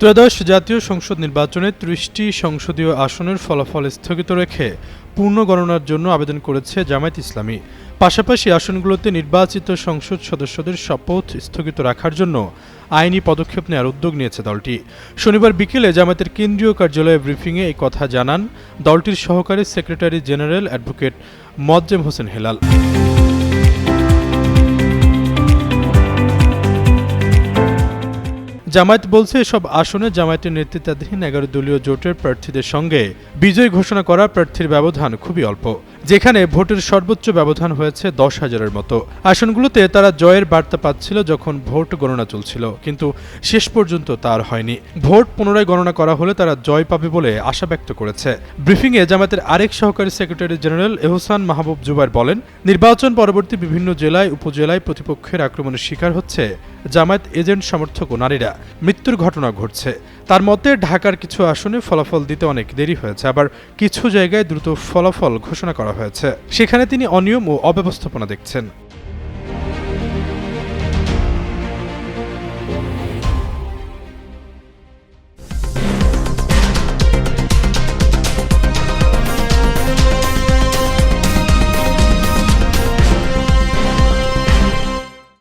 ত্রয়োদশ জাতীয় সংসদ নির্বাচনে ত্রিশটি সংসদীয় আসনের ফলাফল স্থগিত রেখে পূর্ণ গণনার জন্য আবেদন করেছে জামায়াত ইসলামী। পাশাপাশি আসনগুলোতে নির্বাচিত সংসদ সদস্যদের শপথ স্থগিত রাখার জন্য আইনি পদক্ষেপ নেওয়ার উদ্যোগ নিয়েছে দলটি। শনিবার বিকেলে জামায়াতের কেন্দ্রীয় কার্যালয়ে ব্রিফিংয়ে এই কথা জানান দলটির সহকারী secretary general advocate Mozzem Hossain Helal. Jamaat বলছে, এসব আসনে জামায়াতের নেতৃত্বাধীন এগারো দলীয় জোটের প্রার্থীদের সঙ্গে বিজয় ঘোষণা করা প্রার্থীর ব্যবধান খুবই অল্প, যেখানে ভোটের সর্বোচ্চ ব্যবধান হয়েছে দশ হাজারের মতো। আসনগুলোতে তারা জয়ের বার্তা পাচ্ছিল যখন ভোট গণনা চলছিল, কিন্তু শেষ পর্যন্ত তার হয়নি। ভোট পুনরায় গণনা করা হলে তারা জয় পাবে বলে আশা ব্যক্ত করেছে। ব্রিফিংয়ে জামায়াতের আরেক সহকারী সেক্রেটারি জেনারেল এহসান মাহবুব জুবাইর বলেন, নির্বাচন পরবর্তী বিভিন্ন জেলায়, উপজেলায় প্রতিপক্ষের আক্রমণের শিকার হচ্ছে জামায়াত এজেন্ট সমর্থক ও নারীরা। মৃত্যুর ঘটনা ঘটছে। তার মতে, ঢাকার কিছু আসনে ফলাফল দিতে অনেক দেরি হয়েছে, আবার কিছু জায়গায় দ্রুত ফলাফল ঘোষণা করা হয়েছে। সেখানে তিনি অনিয়ম ও অব্যবস্থাপনা দেখছেন।